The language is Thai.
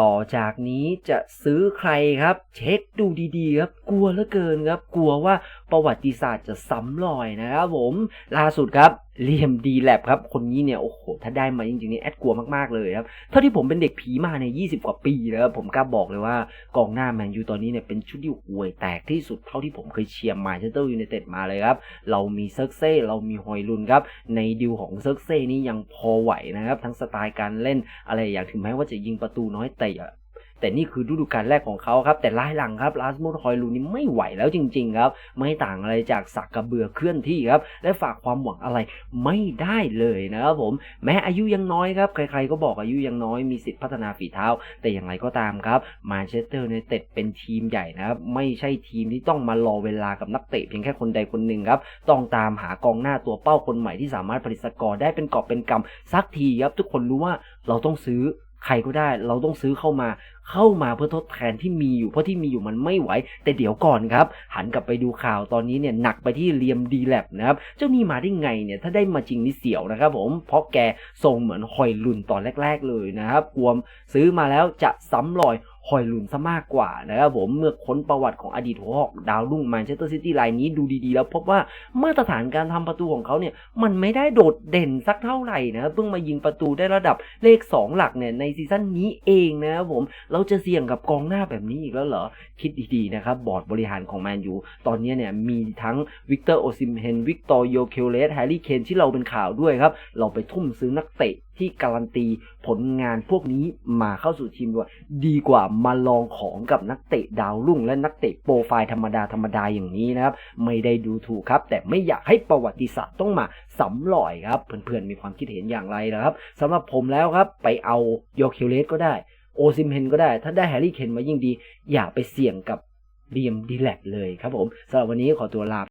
ต่อจากนี้จะซื้อใครครับ เช็คดูดีๆครับ กลัวเหลือเกินครับ กลัวว่าประวัติศาสตร์จะซ้ำรอยนะครับผม ล่าสุดครับเลียมดีแลบครับ คนนี้เนี่ยโอ้โห ถ้าได้มาจริงๆนี่แอดกลัวมากๆเลยครับ เท่าที่ผมเป็นเด็กผีมาในย20 กว่าปีแล้วผมกล้าบอกเลยว่ากองหน้าแมนยูตอนนี้เนี่ยเป็นชุดที่ห่วยแตกที่สุดเท่าที่ผมเคยเชียร์มาเชสเตอร์ยูไนเต็ดมาเลยครับ เรามีเซิร์กเซ่เรามีฮอยลุนครับ ในดิวของเซิร์กเซ่นี่ยังพอไหวนะครับ ทั้งสไตล์การเล่นอะไรอย่างถึงแม้ว่าจะยิงประตูน้อยแต่อะแต่นี่คือฤดูกาลแรกของเขาครับ แต่ล่ายหลังครับลาสมุดฮอยลูนี่ไม่ไหวแล้วจริง ๆ ครับ ไม่ต่างอะไรจากสักกระเบือเคลื่อนที่ครับ และฝากความหวังอะไรไม่ได้เลยนะครับผม แม้อายุยังน้อยครับ ใครๆก็บอกอายุยังน้อยมีสิทธิพัฒนาฝีเท้า แต่อย่างไรก็ตามครับมาเชสเตอร์ยูไนเต็ดเป็นทีมใหญ่นะครับ ไม่ใช่ทีมที่ต้องมารอเวลากับนักเตะเพียงแค่คนใดคนหนึ่งครับ ต้องตามหากองหน้าตัวเป้าคนใหม่ที่สามารถผลิตสกอร์ได้เป็นกอบเป็นกำสักทีครับ ทุกคนรู้ว่าเราต้องซื้อ ใครก็ได้เราต้องซื้อเข้ามาเข้ามาเพื่อทดแทนที่มีอยู่เพราะที่มีอยู่มันไม่ไหว แต่เดี๋ยวก่อนครับ หันกลับไปดูข่าวตอนนี้เนี่ยหนักไปที่เลียมดีแลบนะครับ เจ้านี่มาได้ไงเนี่ย ถ้าได้มาจริงนี่เสียวนะครับผม เพราะแกทรงเหมือนหอยลุนตอนแรก ๆ เลยนะครับกวมซื้อมาแล้วจะซ้ำรอย หอยลุนซะมากกว่านะครับผมเมื่อค้นประวัติของอดีตหัวหอกดาวรุ่งแมนเชสเตอร์ซิตี้รายนี้ดูดีๆ แล้วพบว่ามาตรฐานการทำประตูของเขาเนี่ยมันไม่ได้โดดเด่นสักเท่าไหร่นะเพิ่งมายิงประตูได้ระดับเลข 2 หลักเนี่ยในซีซั่นนี้เองนะครับผมเราจะเสี่ยงกับกองหน้าแบบนี้อีกแล้วเหรอ คิดดีๆนะครับบอร์ดบริหารของแมนยูตอนนี้เนี่ยมีทั้งวิกเตอร์โอซิมเฮนวิกตอร์โยเคลเลสแฮร์รี่เคนที่เราเป็นข่าวด้วยครับเราไปทุ่มซื้อนักเตะ ที่การันตีผลงานพวกนี้มาเข้าสู่ทีมด้วยดีกว่ามาลองของกับนักเตะดาวรุ่ง และนักเตะโปรไฟล์ธรรมดาธรรมดาอย่างนี้นะครับ ไม่ได้ดูถูกครับ แต่ไม่อยากให้ประวัติศาสตร์ต้องมาสำรอยครับ เพื่อนๆมีความคิดเห็นอย่างไรนะครับสำหรับผมแล้วครับไปเอาโยเคลเลสก็ได้โอซิมเฮนก็ได้ ถ้าได้แฮร์รี่เคนมายิ่งดี อย่าไปเสี่ยงกับเรียมดีแลกเลยครับผมสำหรับวันนี้ขอตัวลา